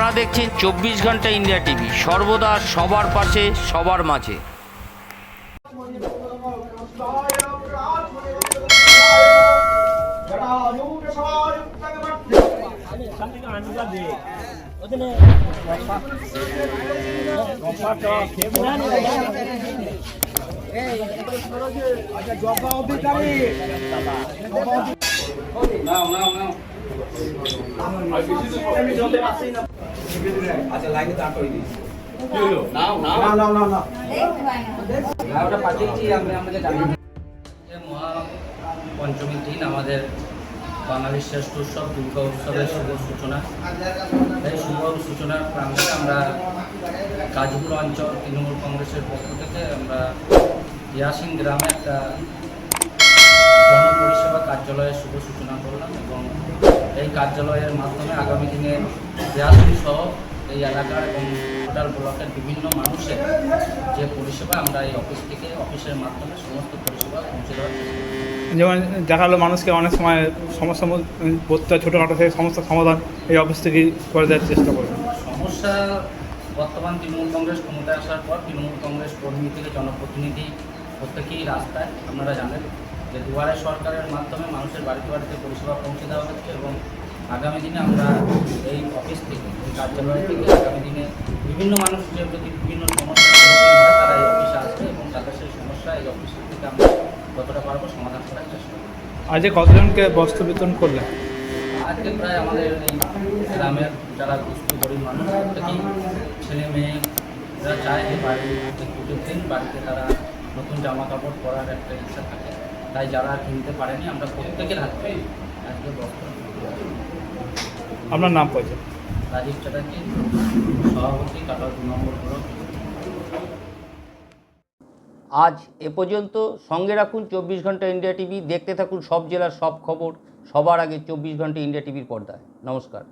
আপনারা দেখছেন চব্বিশ ঘণ্টা ইন্ডিয়া টিভি। সর্বদা সবার পাশে সবার মাঝে। আচ্ছা লাইনে দাঁড় করে দিয়েছি। পঞ্চমীর দিন আমাদের বাঙালির শ্রেষ্ঠ উৎসব দুর্গা উৎসবের শুভ সূচনা। এই শুভ সূচনার প্রাঙ্গণে আমরা গাজপুর অঞ্চল তৃণমূল কংগ্রেসের পক্ষ থেকে আমরা ইয়াসিন গ্রামে একটা জনপরিষেবা কার্যালয়ের শুভ সূচনা করলাম এবং এই কার্যালয়ের মাধ্যমে আগামী দিনে ইয়াসিন সহ এই এলাকার এবং টোটাল ব্লকের বিভিন্ন মানুষের যে পরিষেবা আমরা এই অফিস থেকে অফিসের মাধ্যমে সমস্ত পরিষেবা পৌঁছে দেওয়ার যেমন দেখা গেলো মানুষকে অনেক সময় সমস্যা হয় ছোটোখাটো থেকে সমস্যার সমাধান এই অফিস থেকেই করে দেওয়ার চেষ্টা করবে। সমস্যা বর্তমান তৃণমূল কংগ্রেস ক্ষমতায় আসার পর তৃণমূল কংগ্রেস কর্মী থেকে জনপ্রতিনিধি প্রত্যেকেই রাস্তায় আপনারা জানেন যে দুয়ারে সরকারের মাধ্যমে মানুষের বাড়িতে বাড়িতে পরিষেবা পৌঁছে দেওয়া হচ্ছে এবং আগামী দিনে আমরা এই অফিস থেকে এই কার্যালয় থেকে আগামী দিনে বিভিন্ন মানুষ যে যদি বিভিন্ন হয় তারা এই অফিসে আসবে এবং তাদের সেই সমস্যা এই অফিস থেকে আমরা কতটা পারব সমাধান করার চেষ্টা করব। আজকে কতজনকে বস্ত্র বিতরণ করলেন? আজকে প্রায় আমাদের এই গ্রামের যারা দুস্থ গরিব মানুষ প্রত্যেকেই ছেলে মেয়ে যারা চায় যে বাড়ি পুজোর দিন বাড়িতে তারা নতুন জামা কাপড় পরার একটা ইচ্ছা থাকে। তাই যারা কিনতে পারেনি আমরা প্রত্যেকের হাতে আজকে বস্ত্র আপনার নাম পড়ছে রাজীব চ্যাটার্জি সভাপতি কাটার দু নম্বর ব্লক আজ এ পর্যন্ত সঙ্গে রাখুন চব্বিশ ঘণ্টা ইন্ডিয়া টিভি দেখতে থাকুন সব জেলার সব খবর সবার আগে চব্বিশ ঘণ্টা ইন্ডিয়া টিভির পর্দায়। নমস্কার।